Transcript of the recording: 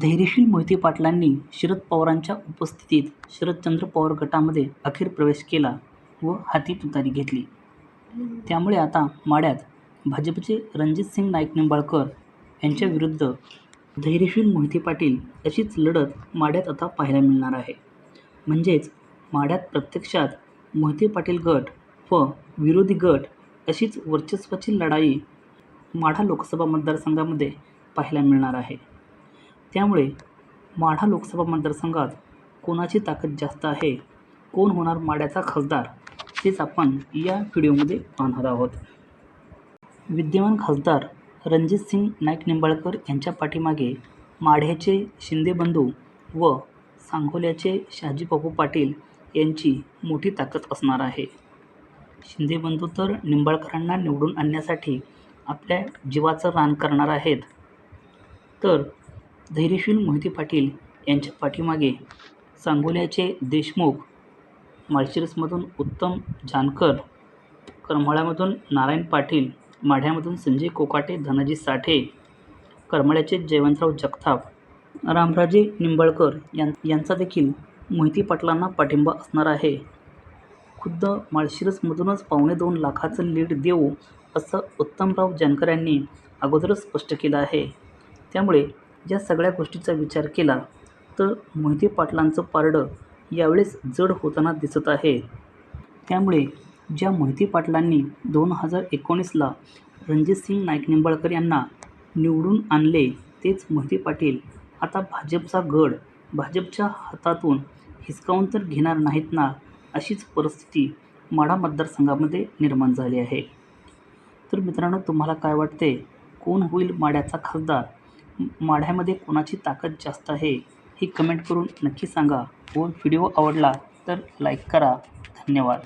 धैर्यशील मोहिते पाटलांनी शरद पवारांच्या उपस्थितीत शरदचंद्र पवार गटामध्ये अखेर प्रवेश केला व हाती तुतारी घेतली. त्यामुळे आता माढ्यात भाजपचे रणजितसिंग नाईक निंबाळकर यांच्याविरुद्ध धैर्यशील मोहिते पाटील अशीच लढत माढ्यात आता पाहायला मिळणार आहे. म्हणजेच माढ्यात प्रत्यक्षात मोहिते पाटील गट व विरोधी गट अशीच वर्चस्वाची लढाई माढा लोकसभा मतदारसंघामध्ये पाहायला मिळणार आहे. त्यामुळे माढा लोकसभा मतदारसंघात कोणाची ताकद जास्त आहे? कोण होणार माढ्याचा खासदार? तेच आपण या व्हिडिओमध्ये पाहणार आहोत. विद्यमान खासदार रणजितसिंग नाईक निंबाळकर यांच्या पाठीमागे माढ्याचे शिंदे बंधू व सांगोल्याचे शहाजीबापू पाटील यांची मोठी ताकद असणार आहे. शिंदेबंधू तर निंबाळकरांना निवडून आणण्यासाठी आपल्या जीवाचं रान करणार आहेत. तर धैर्यशील मोहिते पाटील यांच्या पाठीमागे सांगोल्याचे देशमुख माळशिरसमधून उत्तम जानकर करमाळ्यामधून नारायण पाटील माढ्यामधून संजय कोकाटे धनाजी साठे करमाळ्याचे जयवंतराव जगताप रामराजे निंबाळकर यां यांचा देखील मोहिती पाटलांना पाठिंबा असणार आहे. खुद्द माळशिरसमधूनच पावणे दोन लाखाचं लीड देऊ असं उत्तमराव जानकर यांनी अगोदरच स्पष्ट केलं आहे. त्यामुळे या सगळ्या गोष्टीचा विचार केला तर मोहिते पाटलांचं पारडं यावेळेस जड होताना दिसत आहे. त्यामुळे ज्या मोहिते पाटलांनी दोन हजार एकोणीसला रणजितसिंग नाईक निंबाळकर यांना निवडून आणले तेच मोहिते पाटील आता भाजपचा गड भाजपच्या हातातून हिसकावून तर घेणार नाहीत ना अशीच परिस्थिती माढा मतदारसंघामध्ये निर्माण झाली आहे. तर मित्रांनो तुम्हाला काय वाटते कोण होईल माढ्याचा खासदार? माढ्यामध्ये कोणाची ताकद जास्त आहे हे कमेंट करून नक्की सांगा. व व्हिडिओ आवडला तर लाईक करा. धन्यवाद.